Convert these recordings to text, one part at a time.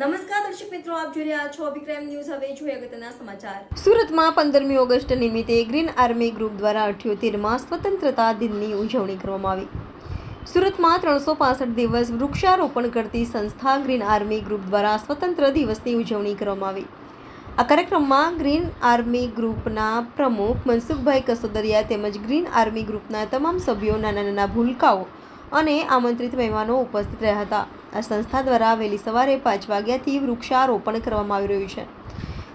નમસ્કાર દર્શક મિત્રો, આપ રહ્યા છો અભિક્રમ ન્યૂઝ. હવે જોઈએ સમાચાર. સુરતમાં પંદરમી ઓગસ્ટ નિમિત્તે ગ્રીન આર્મી ગ્રુપ દ્વારા અઠ્યોતેરમાં સ્વતંત્રતા દિનની ઉજવણી કરવામાં આવી. સુરતમાં ત્રણસો પાસઠ દિવસ વૃક્ષારોપણ કરતી સંસ્થા ગ્રીન આર્મી ગ્રુપ દ્વારા સ્વતંત્ર દિવસની ઉજવણી કરવામાં આવી. આ કાર્યક્રમમાં ગ્રીન આર્મી ગ્રુપના પ્રમુખ મનસુખભાઈ કસોદરિયા તેમજ ગ્રીન આર્મી ગ્રુપના તમામ સભ્યો નાના નાના ભૂલકાઓ અને આમંત્રિત મહેમાનો ઉપસ્થિત રહ્યા હતા. આ સંસ્થા દ્વારા વહેલી સવારે પાંચ વાગ્યાથી વૃક્ષારોપણ કરવામાં આવી રહ્યું છે.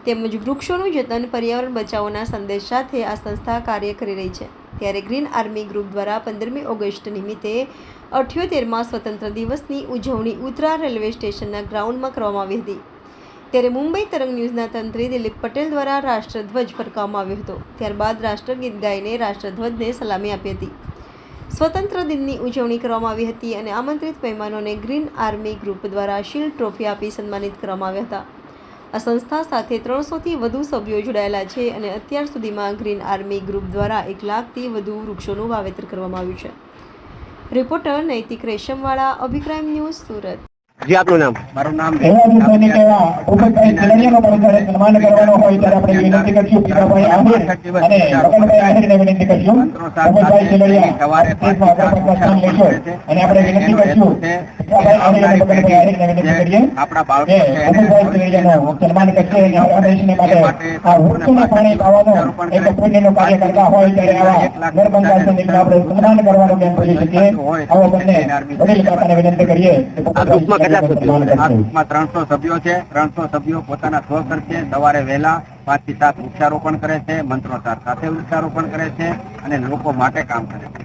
તેમજ વૃક્ષોનું જતન, પર્યાવરણ બચાવોના સંદેશ સાથે આ સંસ્થા કાર્ય કરી રહી છે. ત્યારે ગ્રીન આર્મી ગ્રુપ દ્વારા પંદરમી ઓગસ્ટ નિમિત્તે અઠ્યોતેરમાં સ્વતંત્ર દિવસની ઉજવણી ઉત્તરા રેલવે સ્ટેશનના ગ્રાઉન્ડમાં કરવામાં આવી હતી. ત્યારે મુંબઈ તરંગ ન્યૂઝના તંત્રી દિલીપ પટેલ દ્વારા રાષ્ટ્રધ્વજ ફરકાવવામાં આવ્યો હતો. ત્યારબાદ રાષ્ટ્રગીત ગાઈને રાષ્ટ્રધ્વજને સલામી આપી હતી. સ્વતંત્ર દિનની ઉજવણી કરવામાં આવી હતી અને આમંત્રિત મહેમાનોને ગ્રીન આર્મી ગ્રુપ દ્વારા શિલ્ડ ટ્રોફી આપી સન્માનિત કરવામાં આવ્યા હતા. આ સંસ્થા સાથે ત્રણસોથી વધુ સભ્યો જોડાયેલા છે અને અત્યાર સુધીમાં ગ્રીન આર્મી ગ્રુપ દ્વારા એક લાખથી વધુ વૃક્ષોનું વાવેતર કરવામાં આવ્યું છે. રિપોર્ટર નૈતિક રેશમવાળા, અભિક્રાઇમ ન્યૂઝ સુરત. જી આપનું નામ? મારું નામ કરવાનો હોય ત્યારે આપણે વિનંતી કરશું પીરાભાઈ આહિર અને રમણભાઈ આહિરને વિનંતી કરશું. અને આપણે વિનંતી કરશું આપણા બાળકો સન્માન કરશે માટે આ વૃક્ષોને પાણી પાવાનો એક પુણ્યનું કાર્ય કરતા હોય ત્યારે આવા નરબંધા સૈનિકને આપણે સન્માન કરવાનો કેમ કરી શકીએ આવો બંને વડીલ કાકાને વિનંતી કરીએ. કેટલા છે? ગ્રુપમાં ત્રણસો સભ્યો છે. ત્રણસો સભ્યો પોતાના સ્વ ખર્ચે સવારે વહેલા પાંચથી સાત વૃક્ષારોપણ કરે છે. મંત્રોચ્ચાર સાથે વૃક્ષારોપણ કરે છે અને લોકો માટે કામ કરે છે.